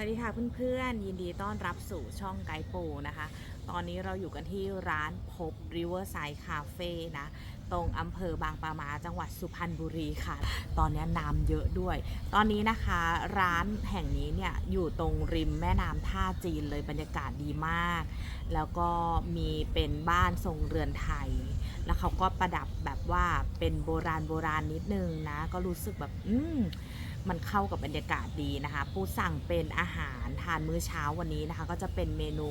วัสดีค่ะเพื่อนๆ ยินดีต้อนรับสู่ช่องไกด์ปูนะคะ ตอนนี้เราอยู่กันที่ร้านพบ Riverside Cafe นะ ตรงอำเภอบางปะมาจังหวัดสุพรรณบุรีค่ะ ตอนนี้น้ำเยอะด้วย ตอนนี้นะคะร้านแห่งนี้เนี่ยอยู่ตรงริมแม่น้ำท่าจีนเลยบรรยากาศดีมาก แล้วก็มีเป็นบ้านทรงเรือนไทย แล้วเขาก็ประดับแบบว่าเป็นโบราณโบราณนิดนึงนะ ก็รู้สึกแบบ อืม มันเข้ากับบรรยากาศดีนะคะ ปูสั่งเป็นอาหารทานมื้อเช้าวันนี้นะคะ ก็จะเป็นเมนู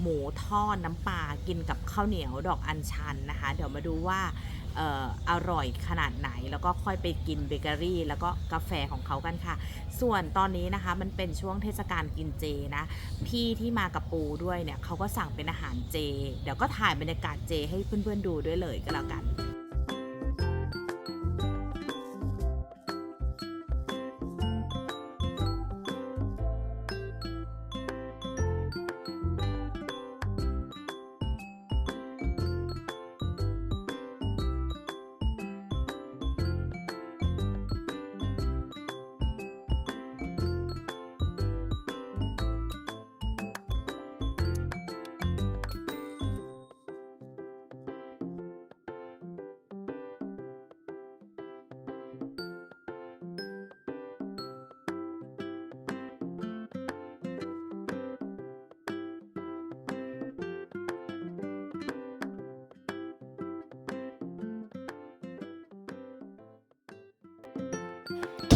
หมูทอดน้ำปลากินกับข้าวเหนียวดอกอัญชันนะคะ เดี๋ยวมาดูว่าอออร่อยขนาดไหนแล้วก็ค่อยไปกินเบเกอรี่ แล้วก็กาแฟของเขากันค่ะ ส่วนตอนนี้นะคะมันเป็นช่วงเทศกาลกินเจนะ พี่ที่มากับปูด้วยเนี่ยเขาก็สั่งเป็นอาหารเจ เดี๋ยวก็ถ่ายบรรยากาศเจให้เพื่อนๆดูด้วยเลยก็แล้วกัน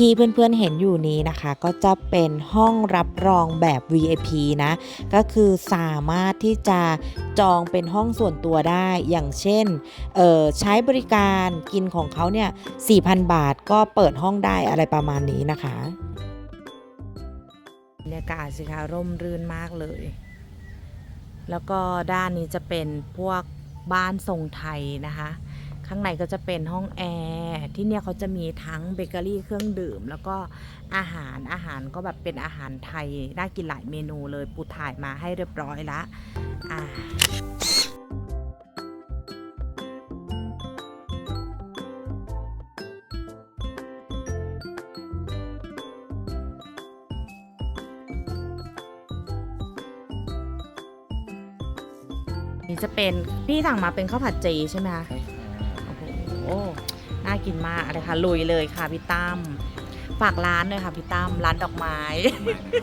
ที่เพื่อนๆเห็นอยู่นี้นะคะ ก็จะเป็นห้องรับรองแบบ VIP นะ ก็คือสามารถที่จะจองเป็นห้องส่วนตัวได้อย่างเช่นใช้บริการกินของเขาเนี่ย 4,000 บาทก็เปิดห้องได้อะไรประมาณนี้นะคะบรรยากาศสิคะร่มรื่นมากเลย แล้วก็ด้านนี้จะเป็นพวกบ้านทรงไทยนะคะ ข้างในก็จะเป็นห้องแอร์ที่เนี่ยเขาจะมีทั้งเบเกอรี่เครื่องดื่ม แล้วก็อาหารอาหารก็แบบเป็นอาหารไทย น่ากินหลายเมนูเลยปูถ่ายมาให้เรียบร้อยละอ่านี่จะเป็นพี่สั่งมาเป็นข้าวผัดเจใช่ไหมคะ น่ากินมากอะไรคะลุยเลยค่ะพี่ตั้มฝากร้านด้วยค่ะพี่ตั้มร้านดอกไม้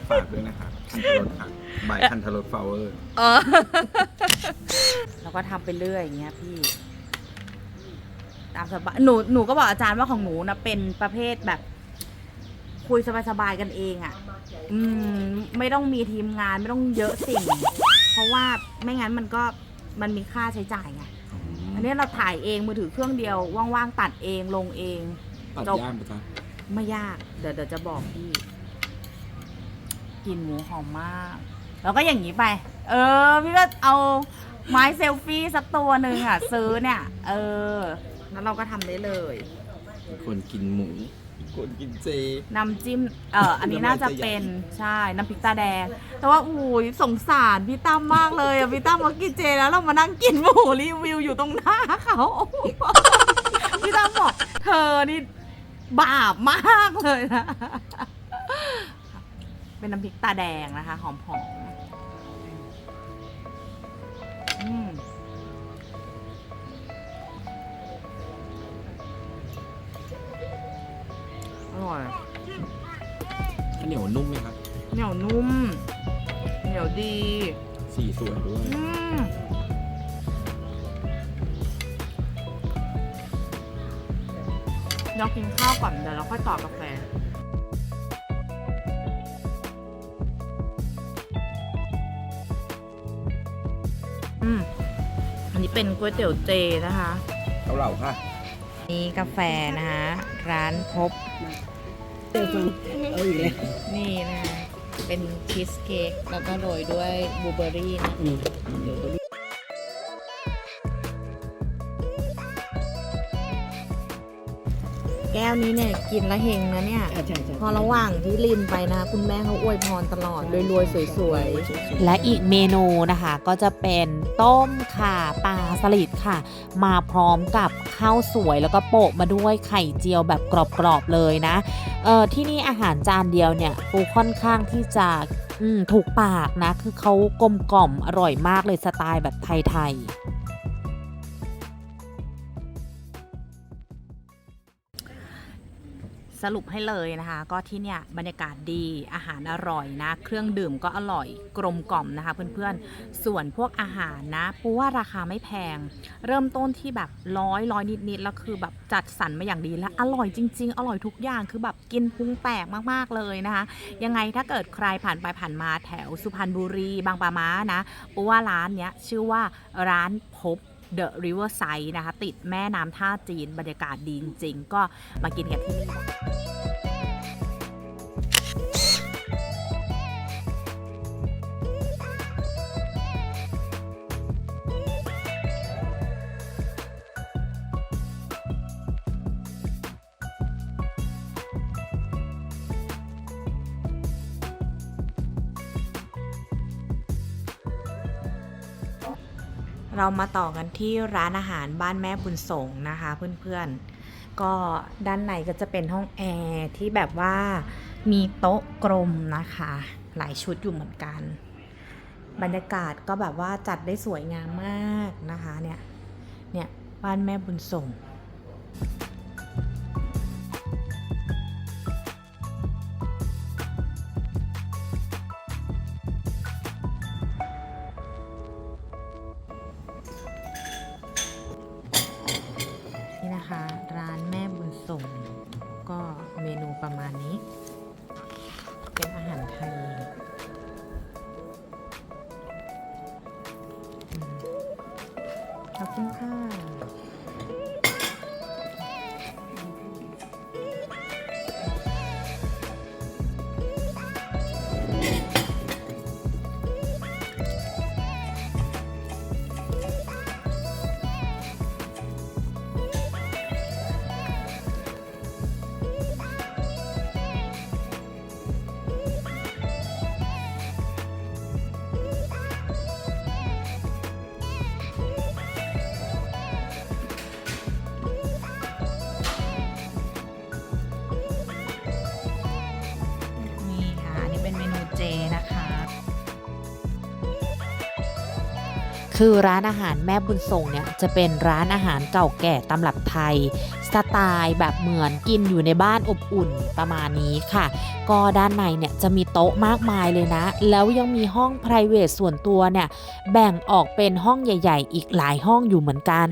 ฝากด้วยนะครับคันทรสค่ะใบคันทรสฟลาเวอร์ เออ แล้วก็ทำไปเรื่อยอย่างเงี้ยพี่ตามสบายหนูหนูก็บอกอาจารย์ว่าของหนูนะเป็นประเภทแบบ คุยสบายๆกันเองอะ่ะ อืม ไม่ต้องมีทีมงานไม่ต้องเยอะสิ่ง เพราะว่าไม่งั้นมันก็มันมีค่าใช้จ่ายไง อันนี้เราถ่ายเองมือถือเครื่องเดียวว่างๆตัดเองลงเองตัดจบย่างปะจ๊ะไม่ยาก เดี๋ยวเดี๋ยวจะบอกพี่กลินหมูหอมมาก แล้วก็อย่างนี้ไป เออ พี่ก็เอาไม้เซลฟี่สักตัวหนึ่งอะ ซื้อเนี่ย เออ แล้วเราก็ทำได้เลย คนกินหมู คนกินเจ น้ำจิ้ม เอออันนี้น่าจะเป็น ใช่ น้ำพริกตาแดง แต่ว่าอุ้ยสงสารพี่ตั้มมากเลยอะพี่ตั้มมากินเจแล้วเรามานั่งกินหมูรีวิวอยู่ตรงหน้าเขาพี่ตั้มบอกเธอนี่บาปมากเลยนะ เป็นน้ำพริกตาแดงนะคะ หอมๆ ดี สีสวยด้วยอืมเรากินข้าวก่อนเดี๋ยวเราค่อยต่อกาแฟ อืม อันนี้เป็นก๋วยเตี๋ยวเจนะคะ เกาเหลาค่ะ นี่กาแฟนะคะ ร้านพบนี่นะคะ เป็นชีสเค้กแล้วก็โรยด้วยบลูเบอร์รี่นะ แก้วนี้เนี่ยกินและเฮงนะเนี่ยอ่าใช่ใช่พอระหว่างที่ลินไปนะ คุณแม่เขาอวยพรตลอดรวยๆสวยและอีกเมนูนะคะก็จะเป็นต้มข่าปลาสลิดค่ะ มาพร้อมกับข้าวสวยแล้วก็โปะมาด้วยไข่เจียวแบบกรอบๆเลยนะเออที่นี่อาหารจานเดียวเนี่ยปูค่อนข้างที่จะอืมถูกปากนะ คือเขากลมกล่อมอร่อยมากเลยสไตล์แบบไทยๆ สรุปให้เลยนะคะ ก็ที่เนี่ยบรรยากาศดีอาหารอร่อยนะ เครื่องดื่มก็อร่อยกลมกล่อมนะคะ เพื่อนๆ ส่วนพวกอาหารนะปูว่าราคาไม่แพง เริ่มต้นที่แบบร้อยร้อยนิดๆแล้วคือแบบจัดสรรมาอย่างดีและอร่อยจริง ๆ อร่อยทุกอย่างคือแบบกินพุงแตกมากๆเลยนะคะ ยังไงถ้าเกิดใครผ่านไปผ่านมาแถวสุพรรณบุรีบางปะมานะปูว่าร้านเนี้ยชื่อว่าร้านพบ The River Side นะคะ ติดแม่น้ำท่าจีน บรรยากาศดีจริง ๆ ก็มากินกันที่นี่ เรามาต่อกันที่ร้านอาหารบ้านแม่บุญสงนะคะเพื่อนๆ ก็ด้านในก็จะเป็นห้องแอร์ที่แบบว่ามีโต๊ะกลมนะคะ หลายชุดอยู่เหมือนกัน บรรยากาศก็แบบว่าจัดได้สวยงามมากนะคะเนี่ยเนี่ยบ้านแม่บุญส่ง คือร้านอาหารแม่บุญส่งเนี่ยจะเป็นร้านอาหารเก่าแก่ตำรับไทย สไตล์แบบเหมือนกินอยู่ในบ้านอบอุ่นประมาณนี้ค่ะ ก็ด้านในเนี่ยจะมีโต๊ะมากมายเลยนะ แล้วยังมีห้อง p r i v a t ส่วนตัวเนี่ยแบ่งออกเป็นห้องใหญ่ ๆ อีกหลายห้องอยู่เหมือนกัน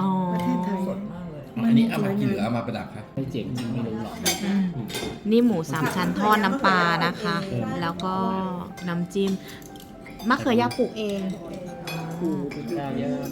อ๋อประเทศไทยอันนี้เอามากินหรือเอามาประดับครับ ไม่เจ๋งจริงไม่รู้หรอก นี่หมูสามชั้นทอดน้ำปลานะคะ แล้วก็น้ำจิ้มมะเขือยาวปลูกเองคือได้เยอะ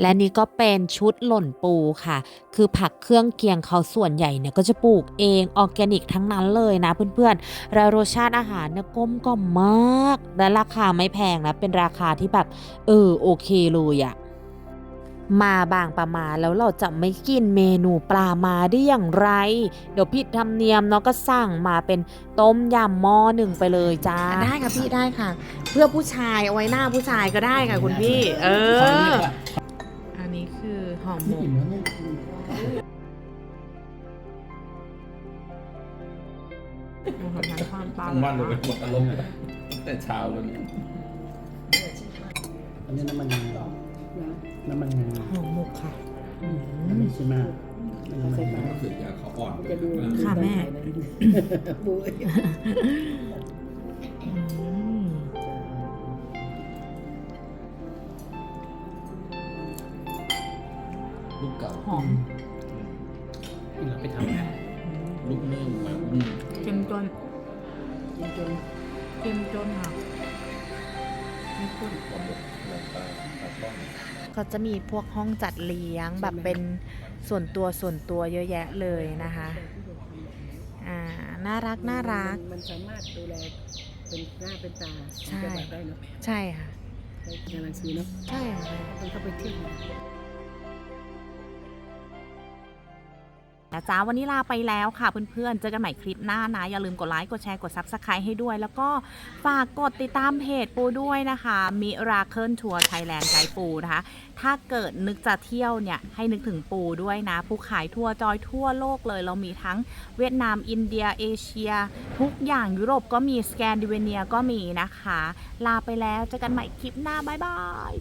และนี่ก็เป็นชุดหล่นปูค่ะ คือผักเครื่องเคียงเขาส่วนใหญ่เนี่ยก็จะปลูกเองออร์แกนิกทั้งนั้นเลยนะเพื่อนๆแล้วรสชาติอาหารเนี่ยกลมกล่อมมาก และราคาไม่แพงนะเป็นราคาที่แบบเออโอเคเลยอะมาบางประมาณแล้วเราจะไม่กินเมนูปลามาได้อย่างไร เดี๋ยวผิดธรรมเนียมเนาะก็สั่งมาเป็นต้มยำหม้อหนึ่งไปเลยจ้า ได้ค่ะพี่ได้ค่ะ เพื่อผู้ชายเอาไว้หน้าผู้ชายก็ได้ค่ะคุณพี่ เอออันนี้คือ ห่อหมกอิ่มแล้วเนี่ยหมูสามชั้นทอดปลาทั้งวันเลยหมดอารมณ์เลยแต่เช้าเลยอันนี้น้ำมันงาน้ำมันงาห่อหมกค่ะอันนี้ใช่ไหมน้ำมันงาก็คือยาเขาอ่อนค่ะแม่ ลูกเก่าหอมเราไปทำงานลูกเนื่องมาอืมเค็มจนจนเค็มจนค่ะไม่ข้นปลาหมึกเขาจะมีพวกห้องจัดเลี้ยงแบบเป็นส่วนตัวส่วนตัวเยอะแยะเลยนะคะอ่าน่ารักน่ารัก มันสามารถดูแลเป็นหน้าเป็นตาใช่จังหวัดได้เนาะใช่ค่ะในบางทีเนาะใช่ค่ะ มันเข้าไปเที่ยว นะจ๊ะวันนี้ลาไปแล้วค่ะเพื่อนๆ เจอกันใหม่คลิปหน้านะ อย่าลืมกดไลค์ กดแชร์ กด Subscribe ให้ด้วย แล้วก็ฝากกดติดตามเพจปูด้วยนะคะมิราเคิลทัวร์ไทยแลนด์ไกด์ปูนะคะ ถ้าเกิดนึกจะเที่ยวเนี่ย ให้นึกถึงปูด้วยนะ ผู้ขายทัวร์จอยทั่วโลกเลย เรามีทั้งเวียดนาม อินเดีย เอเชีย ทุกอย่างยุโรปก็มีสแกนดิเวเนียก็มีนะคะ ลาไปแล้วเจอกันใหม่คลิปหน้าบ๊ายบาย